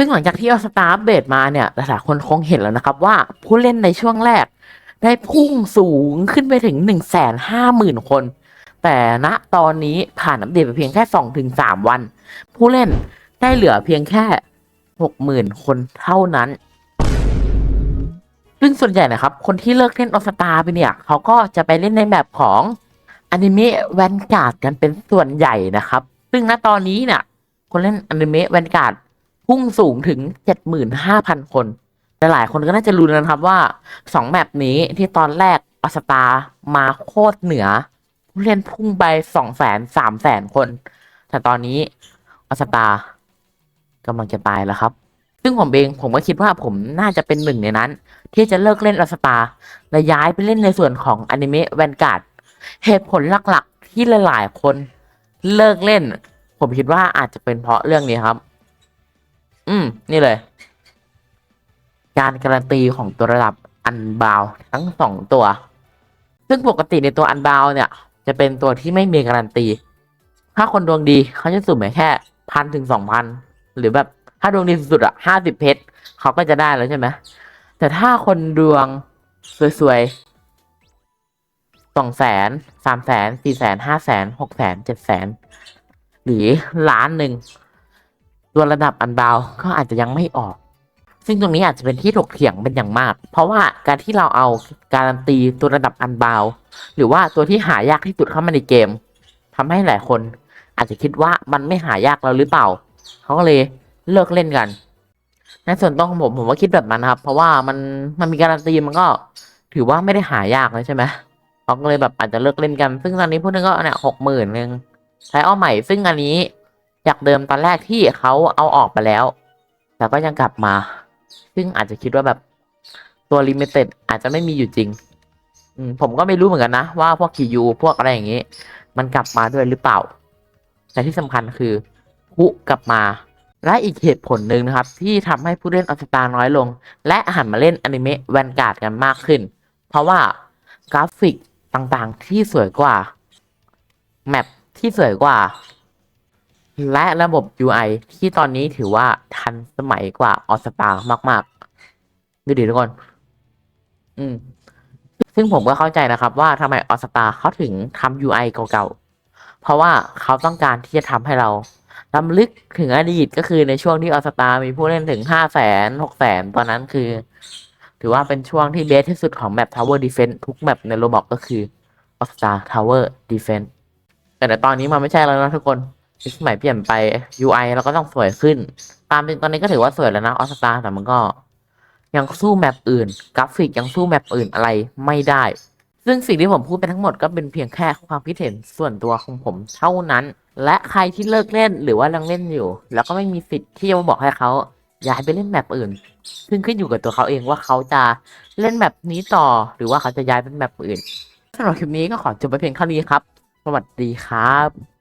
ซึ่งหลังจากที่เอาสตาร์อัปเดมาเนี่ยหลายๆคนคงเห็นแล้วนะครับว่าผู้เล่นในช่วงแรก ได้พุ่งสูงขึ้นไปถึงหนึ่งแสนห้าหมื่นคน แต่ณตอนนี้ผ่านอัปเดตไปเพียงแค่สองถึงสามวัน ผู้เล่นได้เหลือเพียงแค่หกหมื่นคนเท่านั้นซึ่งส่วนใหญ่นะครับ คนที่เลิกเล่นออสตาไปเนี่ย เขาก็จะไปเล่นในแบบของอนิเมะแวนการ์ดกันเป็นส่วนใหญ่นะครับ ซึ่งณตอนนี้เนี่ยคนเล่นอนิเมะแวนการ์ด พุ่งสูงถึงเจ็ดหมื่นห้าพันคน แต่หลายคนก็น่าจะรู้นะครับว่าสองแมปนี้ที่ตอนแรกอสตามาโคตรเหนือผู้เล่นพุ่งไปสองแสนสามแสนคน แต่ตอนนี้อสตากำลังจะตายแล้วครับ ซึ่งผมเองผมก็คิดว่าผมน่าจะเป็นหนึ่งในนั้น ที่จะเลิกเล่นออสตาและย้ายไปเล่นในส่วนของอนิเมะแวนการ์ดเหตุผลหลักๆ ที่หลายๆคนเลิกเล่น ผมคิดว่าอาจจะเป็นเพราะเรื่องนี้ครับ อืม นี่เลย การการันตีของตัวระดับอันบาวทั้งสองตัว ซึ่งปกติในตัวอันบาวเนี่ย จะเป็นตัวที่ไม่มีการันตี ถ้าคนดวงดีเขาจะสุ่มแค่พันถึงสองพันหรือแบบถ้าดวงดีสุดๆอะห้าสิบเพชรเขาก็จะได้แล้วใช่ไหมแต่ถ้าคนดวงสวยๆสองแสนสามแสนสี่แสนห้าแสนหกแสนเจ็ดแสนหรือล้านหนึ่ง ตัวระดับอันบาวก็อาจจะยังไม่ออก ซึ่งตรงนี้อาจจะเป็นที่ถกเถียงเป็นอย่างมาก เพราะว่าการที่เราเอาการันตีตัวระดับอันบาวหรือว่าตัวที่หายากที่สุดเข้ามาในเกมทำให้หลายคน อาจจะคิดว่ามันไม่หายากแล้วหรือเปล่าเขาก็เลยเลิกเล่นกันในส่วนตัวของผมผมก็คิดแบบนั้นครับ เพราะว่ามันมันมีการันตีมันก็ ถือว่าไม่ได้หายากเลยใช่ไหมเขาก็เลยแบบอาจจะเลิกเล่นกัน ซึ่งตอนนี้พูดถึงก็เนี่ยหกหมื่นนึงใช้เอใหม่ซึ่งอันนี้ จากเดิมตอนแรกที่เขาเอาออกไปแล้ว แต่ก็ยังกลับมา ซึ่งอาจจะคิดว่าแบบตัวลิมิเต็ดอาจจะไม่มีอยู่จริงผมก็ไม่รู้เหมือนกันนะ ว่าพวกคิยูพวกอะไรอย่างนี้ มันกลับมาด้วยหรือเปล่า แต่ที่สำคัญคือคุกลับมาและอีกเหตุผลหนึ่งนะครับ ที่ทำให้ผู้เล่นออสตาน้อยลง และหันมาเล่นอนิเมะแวนการ์ดกันมากขึ้น เพราะว่ากราฟิกต่างๆที่สวยกว่า แมปที่สวยกว่า และระบบ UI ที่ตอนนี้ถือว่าทันสมัยกว่าออสตามากๆดูดิทุกคน อืม ซึ่งผมก็เข้าใจนะครับ ว่าทำไมออสตาเขาถึงทำ UI เก่าๆ เพราะว่าเขาต้องการที่จะทำให้เราลำลึกถึงอดีตก็คือในช่วงที่ออสตามีผู้เล่นถึงห้าแสนหกแสนตอนนั้นคือ ถือว่าเป็นช่วงที่เบสที่สุดของแมป Tower Defense ทุกแมปในโรบอกก็คือออสตา Tower Defense แต่ในตอนนี้มันไม่ใช่แล้วนะทุกคน ยุคสมัยเปลี่ยนไป UI เราก็ต้องสวยขึ้น ตามจริงตอนนี้ก็ถือว่าสวยแล้วนะออสตาแต่มันก็ ยังสู้แมปอื่น กราฟิกยังสู้แมปอื่นอะไรไม่ได้ ซึ่งสิ่งที่ผมพูดไปทั้งหมดก็เป็นเพียงแค่ความคิดเห็นส่วนตัวของผมเท่านั้น และใครที่เลิกเล่นหรือว่ายังเล่นอยู่ แล้วก็ไม่มีสิทธิ์ที่จะมาบอกให้เขาย้ายไปเล่นแมปอื่น ซึ่งขึ้นอยู่กับตัวเขาเองว่าเขาจะเล่นแมปนี้ต่อ หรือว่าเขาจะย้ายเป็นแมปอื่นสำหรับคลิปนี้ก็ขอจบไปเพียงเท่านี้ครับ สวัสดีครับ